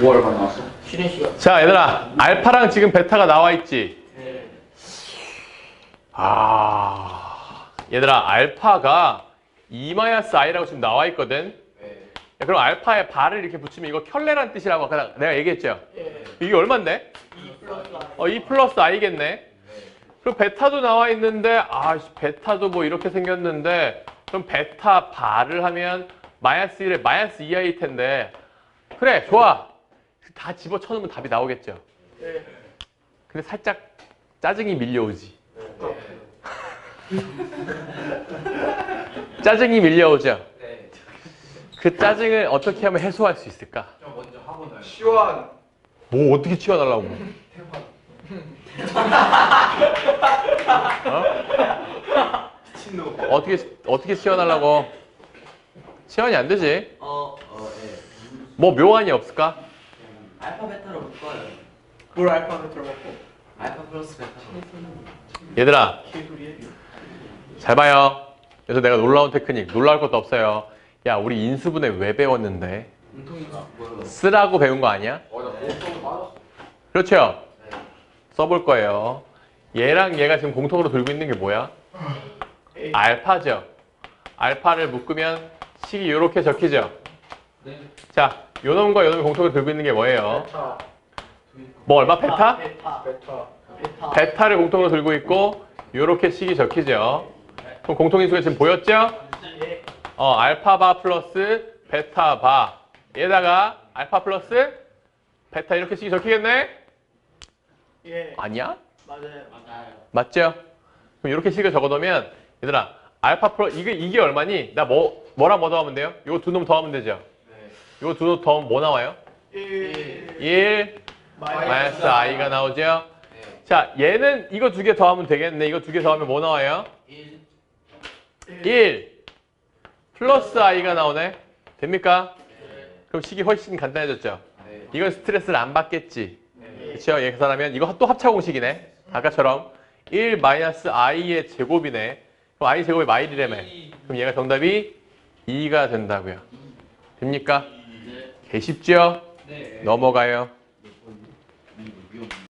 뭐 얼마 나왔어? 쉬는 시간. 자, 얘들아. 알파랑 지금 베타가 나와 있지? 네. 아. 얘들아, 알파가 2-i라고 지금 나와 있거든? 네. 야, 그럼 알파에 발을 이렇게 붙이면 이거 켤레란 뜻이라고 아까 내가 얘기했죠? 예. 이게 얼만데? 2 플러스 I. 어, 2 플러스 i겠네. 그리고 베타도 나와 있는데, 아, 씨, 베타도 뭐 이렇게 생겼는데, 그럼 베타 발을 하면 마이너스 1에 마이너스 2i일 텐데, 그래, 좋아. 다 집어 쳐 놓으면 답이 나오겠죠. 네. 근데 살짝 짜증이 밀려오지. 짜증이 밀려오죠. 네. 그 짜증을 어떻게 하면 해소할 수 있을까? 저 먼저 하고 나요. 시원. 뭐 어떻게 치워달라고? 어? 미친놈. 어떻게 어떻게 치워달라고? 치원이 안 되지. 어, 어, 예. 뭐 묘안이 없을까? 알파 베타로 묶어요. 뭘 알파벳으로 먹고. 알파 플러스 베타. 얘들아. 잘 봐요. 그래서 내가 놀라운 테크닉 놀라울 것도 없어요. 야 우리 인수분해 왜 배웠는데? 쓰라고 배운 거 아니야? 어. 그렇죠? 네. 써볼 거예요. 얘랑 얘가 지금 공통으로 들고 있는 게 뭐야? 알파죠. 알파를 묶으면 식이 이렇게 적히죠. 네. 자, 요 놈과 요 놈이 공통으로 들고 있는 게 뭐예요? 베타. 뭐 얼마? 베타? 베타. 베타. 베타. 베타를 공통으로 들고 있고 이렇게 식이 적히죠. 그럼 공통인수가 지금 보였죠? 예. 어, 알파바 플러스 베타바 얘다가 알파 플러스 베타 이렇게 식이 적히겠네? 예. 아니야? 맞아요. 맞아요. 맞죠? 그럼 이렇게 식을 적어놓으면 얘들아 알파 플러 이게 이게 얼마니? 나 뭐 뭐랑 뭐 더하면 돼요? 이거 두놈 더하면 되죠? 네. 이거 두놈 더하면 뭐 나와요? 1. 1 마이너스 i가 나오죠? 네. 자 얘는 이거 두 개 더하면 되겠네 이거 두 개 더하면 뭐 나와요? 1. 1 플러스 i가 나오네 됩니까? 네. 그럼 식이 훨씬 간단해졌죠? 네. 이건 스트레스를 안 받겠지 네. 그렇죠? 얘 계산하면 이거 또 합차 공식이네 아까처럼 1 마이너스 i의 제곱이네 그럼 i 제곱이 마일이라며 그럼 얘가 정답이 2가 된다고요 됩니까? 쉽죠? 네. 넘어가요